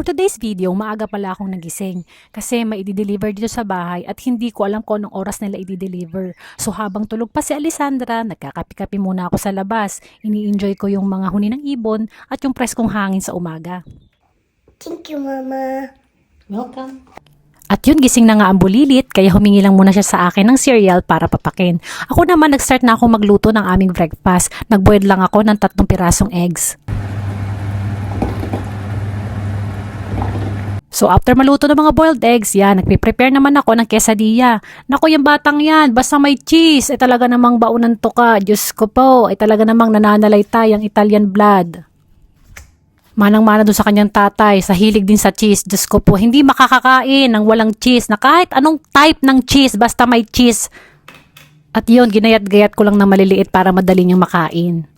For today's video, maaga pala akong nagising kasi may i-deliver dito sa bahay at hindi ko alam kung anong oras nila i-deliver. So habang tulog pa si Alessandra, nagkakapi-kapi muna ako sa labas. Ini-enjoy ko yung mga huni ng ibon at yung preskong hangin sa umaga. Thank you, Mama. Welcome. At yun, gising na nga ang bulilit, kaya humingi lang muna siya sa akin ng cereal para papakin. Ako naman, nag-start na ako magluto ng aming breakfast. Nag-boil lang ako ng tatlong pirasong eggs. So after maluto ng mga boiled eggs, yan, nagpe-prepare naman ako ng quesadilla. Nako yung batang yan, basta may cheese, ay talaga namang baunan to ka. Diyos ko po, ay talaga namang nananalaytay ang Italian blood. Manang-mana doon sa kanyang tatay, sa hilig din sa cheese. Diyos ko po, hindi makakakain ng walang cheese na kahit anong type ng cheese, basta may cheese. At yun, ginayat-gayat ko lang na maliliit para madali niyang makain.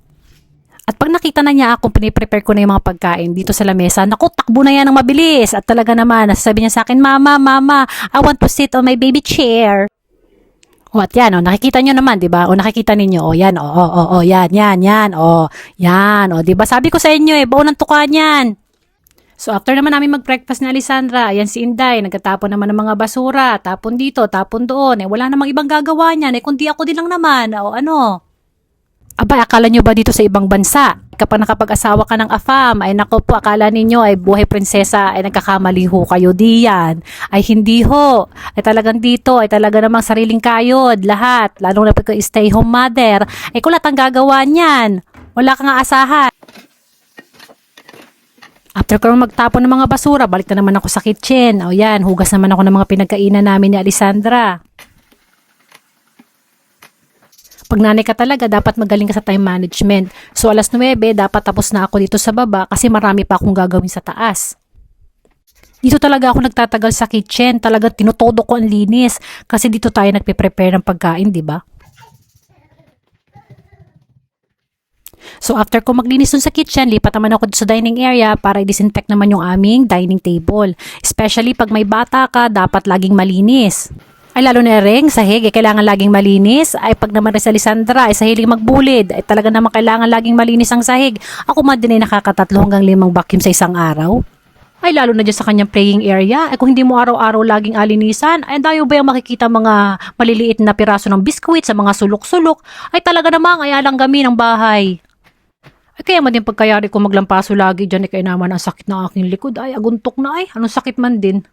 At pag nakita na niya ako, piniprepare ko na yung mga pagkain dito sa lamesa, naku, takbo na yan ng mabilis. At talaga naman, nasasabi niya sa akin, Mama, Mama, I want to sit on my baby chair. O at yan, o, nakikita nyo naman, di ba? O nakikita ninyo, o yan, o, o, o, yan, yan, yan, o, yan, o, di ba? Sabi ko sa inyo, eh, baon ng tuka niyan. So after naman namin mag-breakfast ni Alessandra, ayan si Inday, nagtatapon naman ng mga basura, tapon dito, tapon doon, eh wala namang ibang gagawa niyan, eh kundi ako din lang naman, o ano. Aba, akala nyo ba dito sa ibang bansa? Kapag nakapag-asawa ka ng afam, ay nako po, akala ninyo ay buhay prinsesa, ay nagkakamali ho kayo diyan. Ay hindi ho. Ay talagang dito, ay talaga namang sariling kayod, lahat. Lalong na pag stay home mother, ay kulat ang gagawa niyan. Wala kang aasahan. After ko magtapon ng mga basura, balik na naman ako sa kitchen. O yan, hugas naman ako ng mga pinagkainan namin ni Alessandra. Pag nanay ka talaga, dapat magaling ka sa time management. So alas 9, dapat tapos na ako dito sa baba kasi marami pa akong gagawin sa taas. Dito talaga ako nagtatagal sa kitchen. Talaga tinutodo ko ang linis. Kasi dito tayo nagpe-prepare ng pagkain, di ba? So after ko maglinis dun sa kitchen, lipat naman ako sa dining area para i-disinfect naman yung aming dining table. Especially pag may bata ka, dapat laging malinis. Ay lalo na ring, sahig, eh, kailangan laging malinis. Ay pag naman rin sa Lisandra, ay sahilig magbulid. Ay talaga naman kailangan laging malinis ang sahig. Ako man din ay nakakatatlo hanggang limang vacuum sa isang araw. Ay lalo na dyan sa kanyang playing area. Ay kung hindi mo araw-araw laging alinisan, ay dayo ba yung makikita mga maliliit na piraso ng biskuit sa mga sulok-sulok? Ay talaga namang ay alang gami ng bahay. Ay kaya man din pagkayari ko maglampaso lagi dyan, ay kaya naman ang sakit ng aking likod. Ay aguntok na ay, anong sakit man din.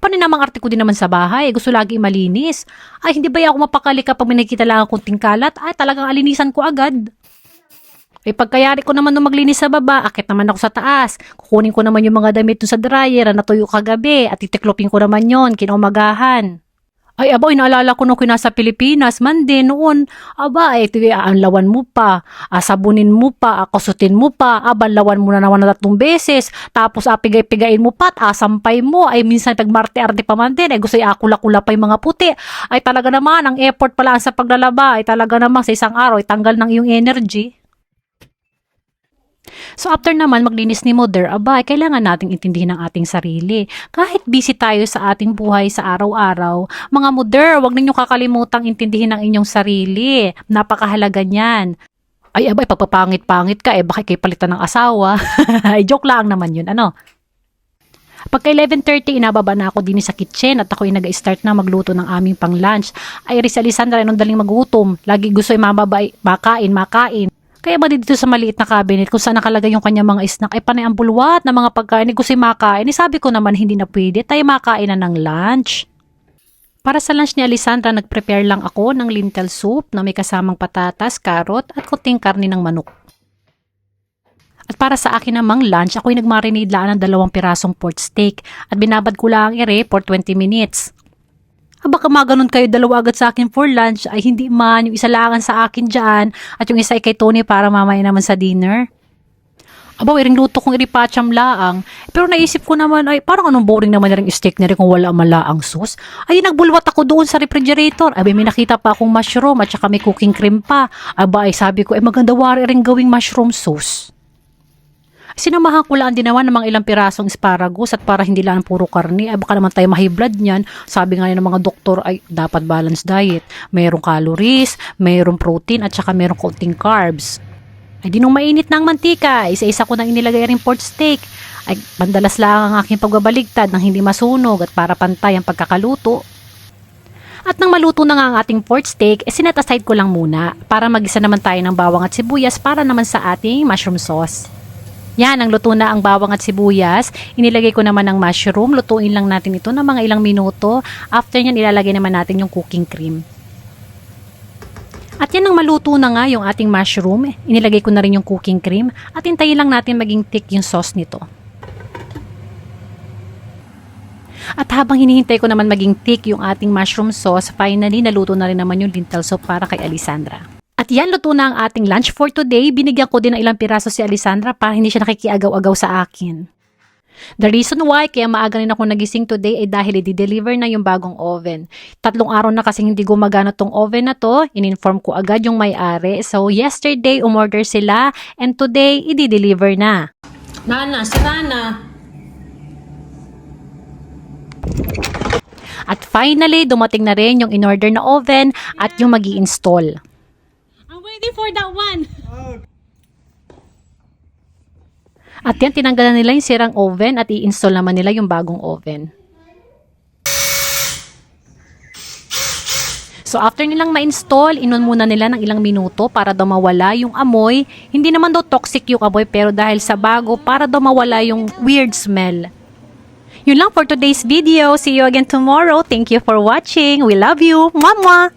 Paano namang arte ko din naman sa bahay? Gusto lagi malinis. Ay, hindi ba ako mapakali kapag may nakikita lang akong tingkalat? Ay, talagang alinisan ko agad. Eh, pagkayari ko naman nung maglinis sa baba, akit naman ako sa taas. Kukunin ko naman yung mga damit sa dryer na natuyo kagabi at titiklopin ko naman yon kinaumagahan. Ay, aba, inaalala ko nung kinasa Pilipinas, man din noon. Aba, eh, ito, anlawan mo pa, asabunin mo pa, akusutin mo pa, abanlawan mo na naman na tatlong beses, tapos apigay-pigain mo pa, at asampay mo, ay minsan pagmarte-arte pa man din, ay gusto akula-kula pa yung mga puti. Ay talaga naman, ang effort pala sa paglalaba, ay talaga naman sa isang araw, ay tanggal ng iyong energy. So after naman maglinis ni mother, aba, kailangan nating intindihin ang ating sarili. Kahit busy tayo sa ating buhay sa araw-araw, mga mother, wag ninyong kakalimutang intindihin ang inyong sarili. Napakahalaga niyan. Ay, abay, pagpapangit-pangit ka, eh, bakit kayo palitan ng asawa? ay, joke lang naman yun, ano? Pagka 11.30, inababa na ako din sa kitchen at ako ay nag-start na magluto ng aming pang lunch. Ay, Riz Alessandra, anong daling magutom? Lagi gusto ay mababay, makain, makain. Kaya ba dito sa maliit na cabinet kung saan nakalagay yung kanyang mga snack ay panay ang bulwat na mga pagkain ni gusto makain. Eh, sabi ko naman hindi na pwede tayo makain na ng lunch. Para sa lunch ni Alessandra, nag-prepare lang ako ng lentil soup na may kasamang patatas, karot at kuting karni ng manok. At para sa akin namang lunch, ako'y nagmarinade laan ng dalawang pirasong pork steak at binabad ko lang ere for 20 minutes. Ah, baka maganon kayo dalawa agad sa akin for lunch ay hindi man yung isa langan sa akin dyan at yung isa ay kay Tony para mamaya naman sa dinner. Aba, iring luto kong iripacham laang. Pero naisip ko naman, ay parang anong boring naman na rin steak na rin kung wala malaang sauce. Ay, nagbulwat ako doon sa refrigerator. Abi, may nakita pa akong mushroom at saka may cooking cream pa. Aba, ay sabi ko, ay maganda wari rin gawing mushroom sauce. Sinamahan ko lang din naman ng mga ilang pirasong asparagus at para hindi lang puro karni, ay baka naman tayo mahiblad niyan. Sabi nga ng mga doktor ay dapat balanced diet. Mayroong calories, mayroong protein at saka mayroong konting carbs. Ay di nung mainit na ang mantika, isa-isa ko nang inilagay rin pork steak. Ay pandalas lang ang aking pagbabaligtad nang hindi masunog at para pantay ang pagkakaluto. At nang maluto na nga ang ating pork steak, eh, sinet aside ko lang muna para magisa naman tayo ng bawang at sibuyas para naman sa ating mushroom sauce. Yan, ang luto na ang bawang at sibuyas. Inilagay ko naman ang mushroom. Lutuin lang natin ito ng mga ilang minuto. After nyan, ilalagay naman natin yung cooking cream. At yan ang maluto na nga yung ating mushroom. Inilagay ko na rin yung cooking cream. At hintayin lang natin maging thick yung sauce nito. At habang hinihintay ko naman maging thick yung ating mushroom sauce, finally naluto na rin naman yung lentil soup para kay Alessandra. Yan, luto na ang ating lunch for today. Binigyan ko din ng ilang piraso si Alessandra para hindi siya nakikiagaw-agaw sa akin. The reason why kaya maaga rin ako nagising today ay dahil i-deliver na yung bagong oven. Tatlong araw na kasi hindi gumagana tong oven na to. In-inform ko agad yung may-ari. So yesterday umorder sila and today i-deliver na. Nana, sira na. At finally, dumating na rin yung in-order na oven at yung mag install I'm waiting for that one. At yan, tinanggalan nila yung sirang oven at i-install naman nila yung bagong oven. So after nilang ma-install, inon muna nila ng ilang minuto para daw mawala yung amoy. Hindi naman daw toxic yung amoy pero dahil sa bago, para daw mawala yung weird smell. Yun lang for today's video. See you again tomorrow. Thank you for watching. We love you. Mama!